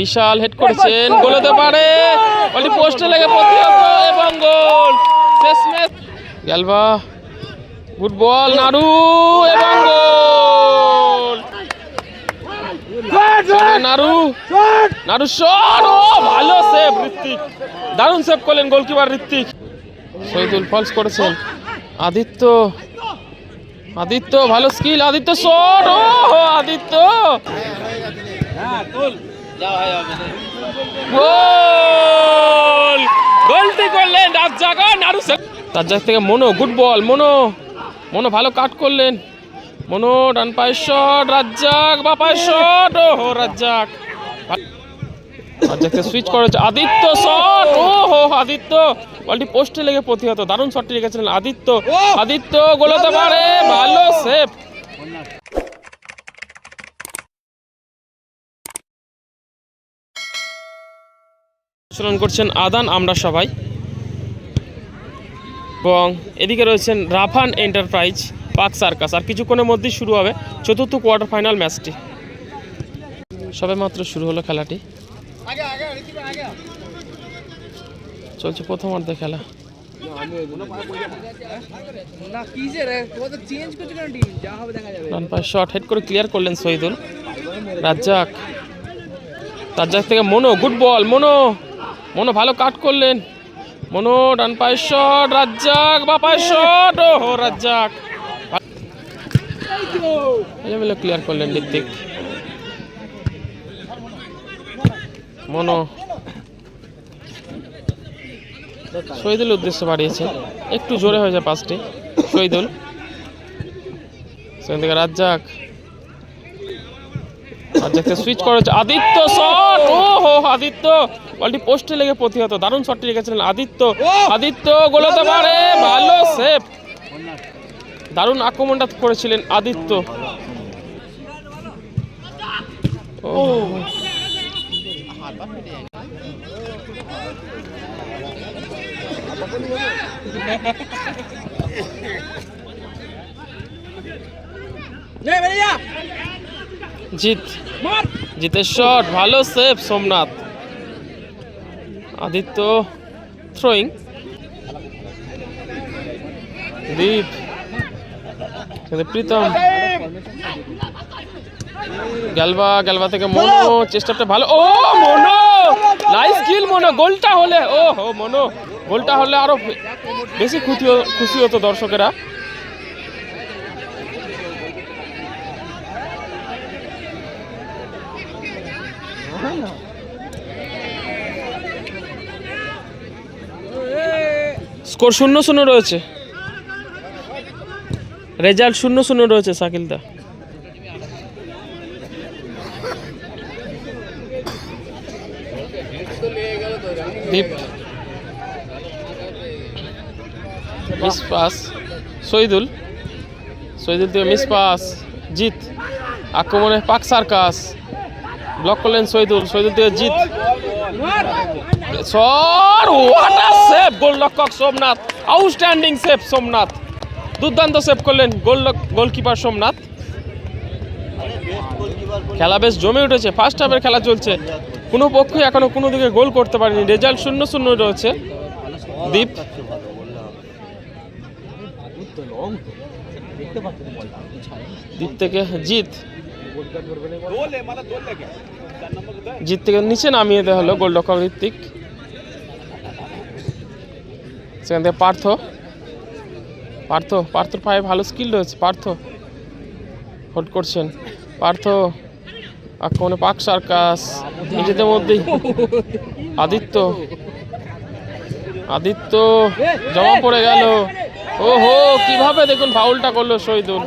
বিশাল head করেছেন গোল। হতে পারে। বলটি পোস্টে লেগে প্রতিহত এবং গোল। শেষ ম্যাচ গেলবা। গুড বল নাড়ু এবং গোল। নাড়ু নাড়ু শট ও ভালো সেভ ঋত্বিক। দারুণ সেভ করলেন গোলকিপার ঋত্বিক। শহীদুল ফলস করেছেন। আদিত্য। আদিত্য ভালো স্কিল আদিত্য শট ও আদিত্য। গোল! গোলটি করলেন রাজ্জাক ও রাজ্জাক থেকে মনো গুড বল মনো। মনো ভালো কাট করলেন। মনো ডান পায়ের শট রাজ্জাক বা পায়ের শট ও রাজ্জাক। রাজ্জাককে সুইচ করেছে আদিত্য শট ও হো আদিত্য। বলটি পোস্টে লেগে প্রতিহত দারুণ শটটি রেখেছিলেন আদিত্য। আদিত্য গোলাতে পারে ভালো সেভ অনুসরণ করছেন আদান আমরা সবাই। এবং এদিকে রয়েছেন রাফান এন্টারপ্রাইজ পাক সার্কাস। আর কিছুক্ষণের মধ্যেই শুরু হবে চতুর্থ কোয়ার্টার ফাইনাল ম্যাচটি। সবে মাত্র শুরু হলো খেলাটি। চলছে প্রথম অর্ধে খেলা। শট হেড করে ক্লিয়ার করলেন শহীদুল রাজ্জাক। রাজ্জাক থেকে মনো গুড বল মনো। মনো ভালো কাট করলেন। মনো, ডান পায়ের শট রাজ্জাক, বা পায়ের শট ও রাজ্জাক। ক্লিয়ার করলেন ঋত্বিক। মনো, শহীদুল উদ্দেশ্যে বাড়িয়েছে। একটু জোরে হয়ে যায় পাঁচটি। শহীদুল। সেখান থেকে রাজ্জাক। রাজ্জাককে সুইচ করেছে আদিত্য শট ও হো আদিত্য। বলটি পোস্টে লেগে প্রতিহত দারুণ শটটি রেখেছিলেন আদিত্য। আদিত্য গোল হতে পারে ভালো সেভ দারুণ আক্রমণটা করেছিলেন আদিত্য। ও। জিত। জিতের শট ভালো সেভ সোমনাথ। আদিত্য থ্রোয়িং। দীপ। প্রীতম। গ্যালবা গ্যালবা থেকে মনো। চেষ্টাটা ভালো। ও মনো! Nice kill Mono. গোলটা হলে ও হো মনো। গোলটা হলে আরও বেশি খুশি খুশি হতো দর্শকেরা। স্কোর শূন্য শূন্য রয়েছে। রেজাল্ট শূন্য শূন্য রয়েছে শাকিলদা। দীপ। Miss pass. শহীদুল। শহীদুল থেকে মিস পাস। জিত। আক্রমণে পাক সার্কাস। ব্লক করলেন শহীদুল। শহীদুল থেকে জিত। শট হোয়াট আ সেভ গোলরক্ষক সোমনাথ আউটস্ট্যান্ডিং সেভ সোমনাথ। দুর্দান্ত সেভ করলেন গোল গোলকিপার সোমনাথ। খেলা বেশ জমে উঠেছে ফার্স্ট হাফের খেলা চলছে। কোনো পক্ষই এখনও কোনো দিকে গোল করতে পারেনি। রেজাল্ট শূন্য শূন্য রয়েছে। দীপ। দীপ থেকে জিত জিত থেকে নিচে নামিয়ে দেওয়া হলো গোলরক্ষক ঋত্বিক। সেখান থেকে পার্থ। পার্থ, পার্থর পায়ে ভালো স্কিল রয়েছে, পার্থ। হোল্ড করছেন। পার্থ, আক্রমণে পাক সার্কাস। নিজেদের মধ্যেই। আদিত্য। আদিত্য, জমা পড়ে গেল। ও হো কীভাবে দেখুন ফাউলটা করল শহীদুল।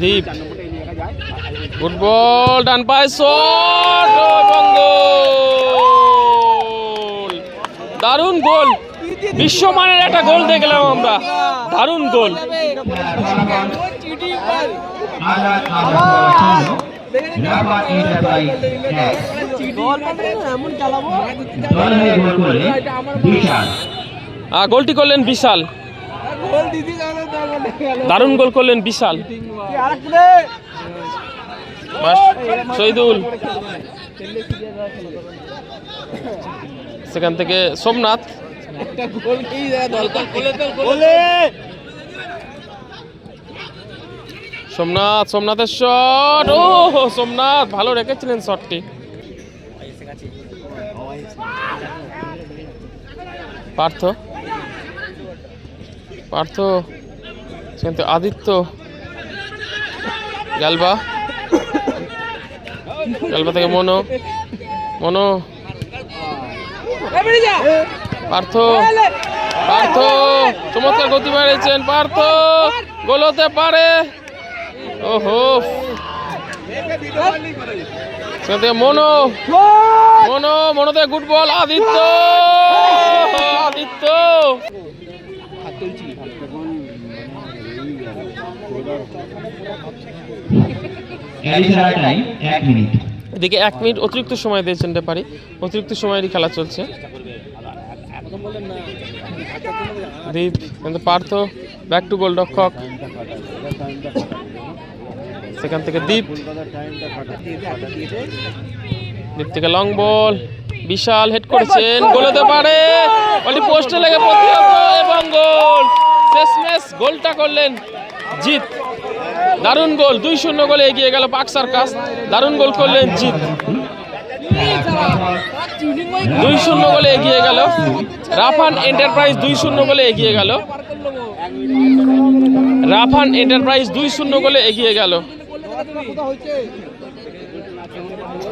দীপ। ফুটবল ডান গোল দারুণ গোল। বিশ্বমানের একটা গোল দেখলাম আমরা। দারুণ গোল। গোলটি করলেন বিশাল। দারুণ গোল করলেন বিশাল। বাস, শহীদুল। সেখান থেকে সোমনাথ। সোমনাথ সোমনাথের শট ও সোমনাথ ভালো রেখেছিলেন শটটি পার্থ। পার্থ। সেখান থেকে আদিত্য। গালবা। গালবা থেকে মনো। মনো। পার্থ। পার্থ। চমৎকার গতি বাড়িয়েছেন, পার্থ। গোল হতে পারে। ওহো। Mono. Mono, মনোতে good ball, Aditya. Aditya. Minute এদিকে এক মিনিট অতিরিক্ত সময় দিয়েছেন রেপারি অতিরিক্ত সময়েরই খেলা চলছে। দীপ কিন্তু পার্থ ব্যাক টু গোল রক্ষক। সেখান থেকে দীপ। দীপ থেকে লং বল বিশাল হেড করেছেন। গোল হতে পারে। বলটি পোস্টে লেগে প্রতিহত এবং গোল। শেষমেশ গোলটা করলেন জিত দারুণ গোল দুই শূন্য গোলে এগিয়ে গেল পাক সার্কাস। দারুণ গোল করলেন জিত দুই শূন্য গোলে এগিয়ে গেল। রাফান এন্টারপ্রাইজ দুই শূন্য গোলে এগিয়ে গেল। রাফান এন্টারপ্রাইজ দুই শূন্য গোলে এগিয়ে গেল মনো সোমনাথ বাজি রেখেছে বলছে মানে হেরে গেছে ও। এই দুটো বেশি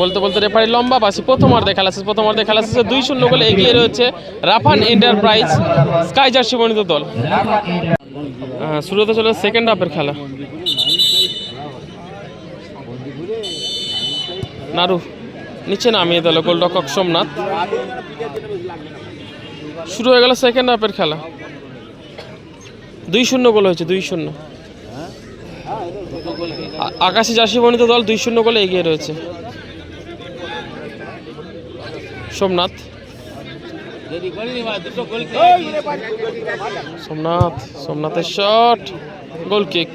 বলতে বলতে রেফারি লম্বা পাশে প্রথমার্ধে খেলা শেষ প্রথমার্ধে খেলা শেষে দুই শূন্য গোলে এগিয়ে রয়েছে রাফান এন্টারপ্রাইজ স্কাই জার্সি বর্ণিত দল। রাবার এন্টার আহ, শুরু হতে চলে সেকেন্ড হাফের খেলা। নারু নিচে নামিয়ে দিল গোলরক্ষক সোমনাথ। শুরু হয়ে গেল সেকেন্ড হাফের খেলা। দুই শূন্য গোল হয়েছে দুই শূন্য। আকাশি বর্ণিত দল দুই শূন্য গোলে এগিয়ে রয়েছে। Somnath. Somnath, সোমনাথের shot goal kick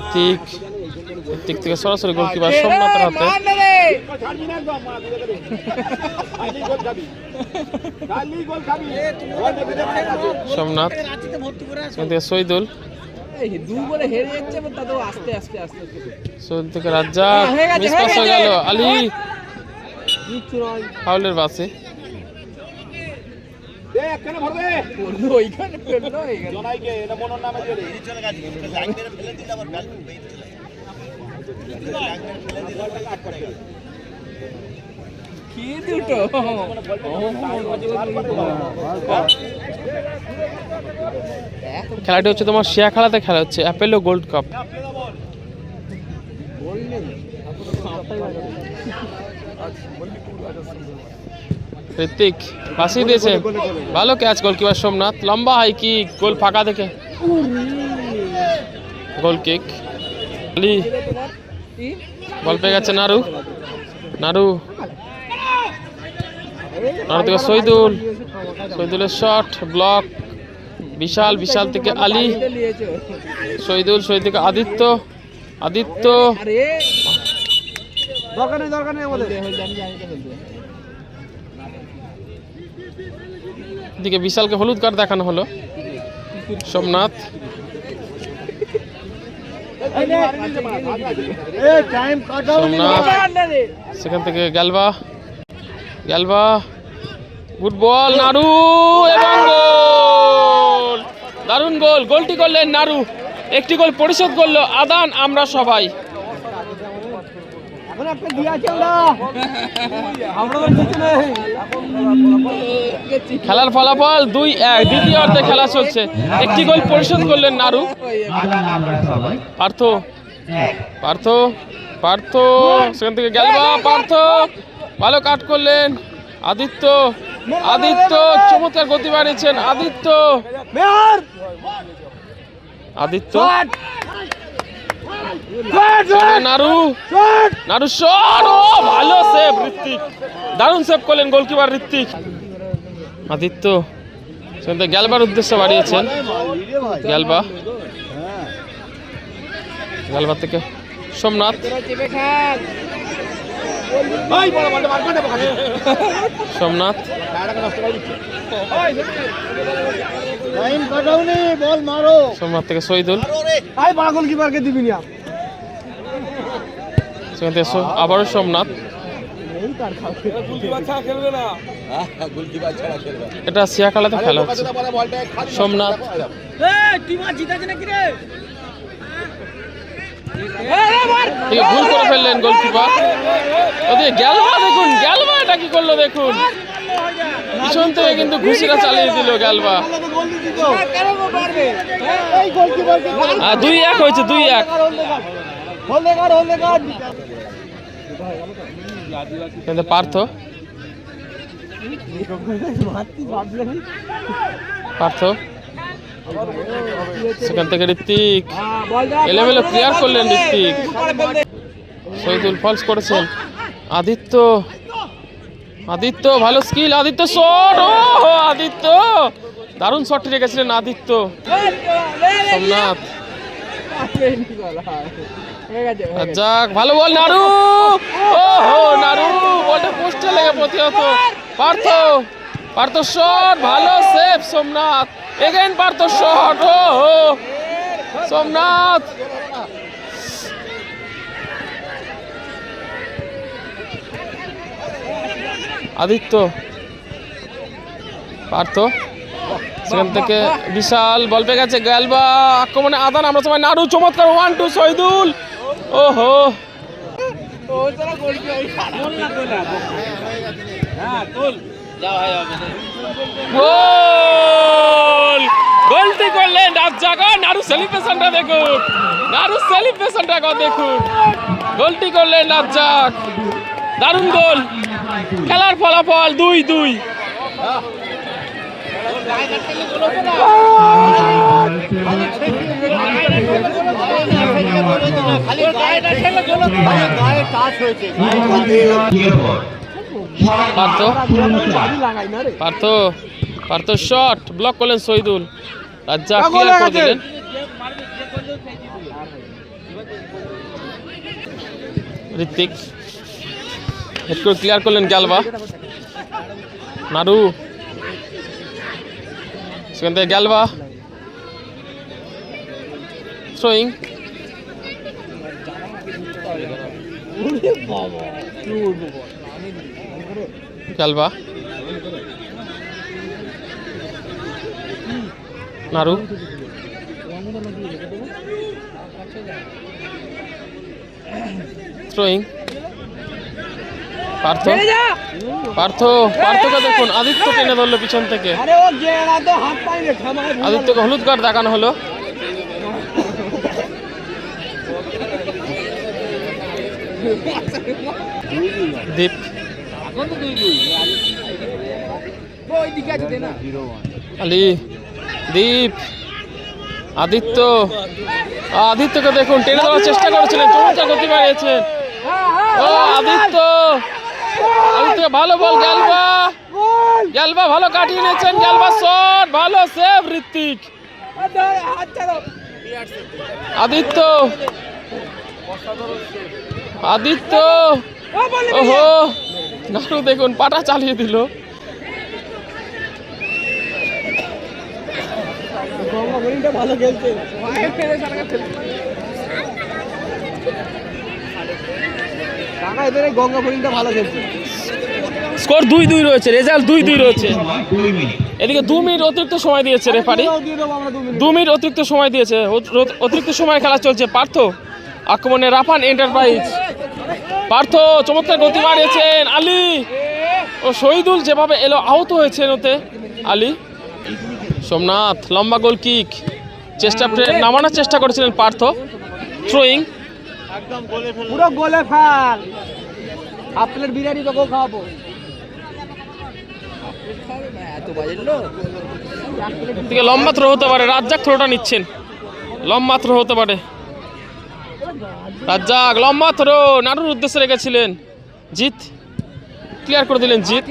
Ritik Ritik থেকে সরাসরি গোলকিপার সোমনাথের হাতে। সোমনাথ সেখান থেকে দু বলে হেরে যাচ্ছে এবার তাতেও আস্তে আস্তে আস্তে শহীদ থেকে রাজ্জাক মিস পাস হয়ে গেল আলী। কিচ্ছু নয় ফাউলের বাসে পড়ল ওইখানে পড়ল এইখানে কি দুটো? খেলাটি হচ্ছে তোমার খেলাতে খেলা হচ্ছে অ্যাপেলো গোল্ড কাপ। ঋতিক পাশিয়ে দিয়েছে। ভালো ক্যাচ গোলকিপার সোমনাথ। লম্বা হাই কি গোল ফাঁকা দেখে। গোল কিক আলী? বল পেয়ে গেছে নারু। নারু। নারু থেকে শহীদুল শহীদুলের শট ব্লক বিশাল বিশাল থেকে আলী। শহীদুল শহীদ থেকে আদিত্য আদিত্য। এদিকে বিশালকে হলুদ কার্ড দেখানো হলো। সোমনাথ। সোমনাথ। সেখান থেকে গ্যালবা গ্যালবা গুড বল নাড়ু এবং গোল। দারুণ গোল গোলটি করলেন নাড়ু একটি গোল পরিশোধ করল আদান আমরা সবাই। খেলার ফলাফল দুই এক দ্বিতীয় অর্ধে খেলা চলছে। একটি গোল পরিশোধ করলেন সবাই পার্থ পার্থ পার্থ সেখান থেকে গেলবা পার্থ। ভালো কাট করলেন। আদিত্য আদিত্য চমৎকার গতি বাড়িয়েছেন আদিত্য। আদিত্য। নারু। নারু শট! ও ভালো সেভ ঋত্বিক। দারুণ সেভ করলেন গোলকিপার ঋত্বিক। আদিত্য সেখান গ্যালবার উদ্দেশ্যে বাড়িয়েছেন। গ্যালবা। গ্যালবা থেকে সোমনাথ। সোমনাথ। সোমনাথ থেকে শহীদুল দিবি না? সেখান থেকে আবারও সোমনাথ। এটা সিয়াখালাতে খেলা হচ্ছে। সোমনাথ। ভুল করে ফেললেন গোলকিপার গ্যালবা দেখুন গ্যালবা এটা কি করল দেখুন। পিছন থেকে কিন্তু ঘুষিটা চালিয়ে দিল গ্যালবা দুই এক হয়েছে, দুই এক। পার্থ। পার্থ। সেখান থেকে ঋত্বিক। ক্লিয়ার করলেন ঋত্বিক। ফলস করেছেন। আদিত্য। আদিত্য, ভালো স্কিল আদিত্য শট ও আদিত্য! দারুণ রেখেছিলেন আদিত্য। সোমনাথ। যাক, ভালো বল নারু। ও হো, নারু, বলটা পোস্টে লেগে প্রতিহত। পার্থ পার্থ শট ভালো save Somnath. Again Partha shot ও সোমনাথ। আদিত্য। পার্থ। সেখান থেকে বিশাল বল পেয়ে গেছে গ্যালবা আক্রমণে আদান, আমরা সময় নাড়ু, চমৎকার। ওয়ান টু শহীদুল ওহো। গোল! গোলটি করলেন রাজ্জাক নাড়ু সেলিব্রেশনটা দেখুন। নাড়ু সেলিব্রেশনটা দেখুন। গোলটি করলেন রাজ্জাক। দারুণ গোল। খেলার ফলাফল দুই দুই। পার্থ। পার্থ। পার্থ। শট ব্লক করলেন শহীদুল। রাজ্জাক ক্লিয়ার করে দিলেন? ঋত্বিক। হেড করে ক্লিয়ার করলেন গ্যালবা নাড়ু সেখান থেকে গ্যালবা থ্রোয়িং গ্যালবা নাড়ু। থ্রোয়িং পার্থ। পার্থ পার্থকে দেখুন আদিত্য টেনে ধরলো পিছন থেকে। আদিত্যকে হলুদ কার্ড দেখানো হলো। দীপ। আলি দীপ আদিত্য। আদিত্যকে দেখুন টেনে দেওয়ার চেষ্টা করেছিলেন চমৎকার গতি বাড়িয়েছেন। ও আদিত্য। আদিত্য ভালো বল গ্যালবা গ্যালবা ভালো কাটিয়ে নিয়েছেন গ্যালবা শট ভালো সেভ ঋত্বিক। আদিত্য। আদিত্য। ওহো। নাড়ু দেখুন, পাটা চালিয়ে দিল। গঙ্গা ভালো খেলছে স্কোর দুই দুই রয়েছে, রেজাল্ট দুই দুই রয়েছে। এদিকে দু অতিরিক্ত সময় দিয়েছে রেফারি। দু অতিরিক্ত সময় দিয়েছে। অত- অত- অতিরিক্ত সময় খেলা চলছে। পার্থ, আক্রমণে রাফান এন্টারপ্রাইজ পার্থ চমৎকার গতি বাড়িয়েছেন আলী। ও শহীদুল যেভাবে এলো আহত হয়েছেন ওতে আলী সোমনাথ লম্বা গোল কিক চেষ্টা নামানোর চেষ্টা করেছিলেন পার্থ। থ্রোয়িং পুরো গোলে ফেল। বিরিয়ানি খাওয়াবো। লম্বা থ্রো হতে পারে। রাজ্জাক থ্রোটা নিচ্ছেন। লম্বা থ্রো হতে পারে। রাজ্জাক লম্বা থ্রো নাড়ুর উদ্দেশ্যে রেখেছিলেন জিত ক্লিয়ার করে দিলেন জিত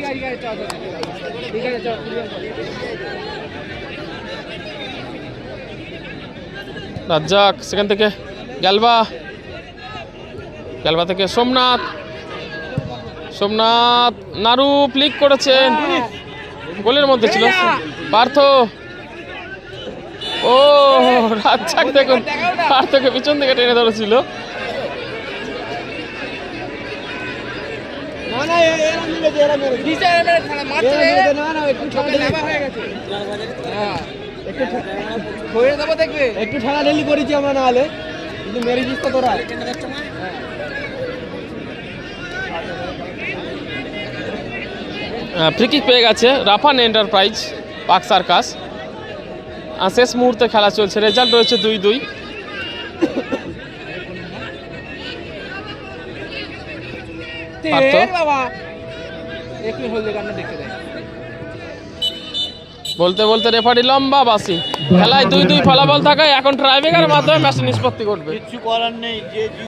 রাজ্জাক সেখান থেকে গ্যালবা গ্যালবা থেকে সোমনাথ। সোমনাথ নাড়ু প্লিক করেছেন। গোলের মধ্যে ছিল। পার্থ। ও রাজ্জাক দেখুন পার্থকে পিছন থেকে টেনে ধরেছিল। একটু ঠেলা ঢেলি করেছি আমরা না হলে কিন্তু মেরেছিস তো তোরা। ফ্রিকিক পেয়ে গেছে রাফান এন্টারপ্রাইজ পাক সার্কাস। আর শেষ মুহূর্তে খেলা চলছে। রেজাল্ট রয়েছে দুই দুই। বলতে বলতে রেফারি লম্বা বাসি। খেলায় দুই দুই ফলাফল থাকায় এখন ট্রাইবেকারের মাধ্যমে ম্যাচ নিষ্পত্তি করবে কিছু করার নেই যে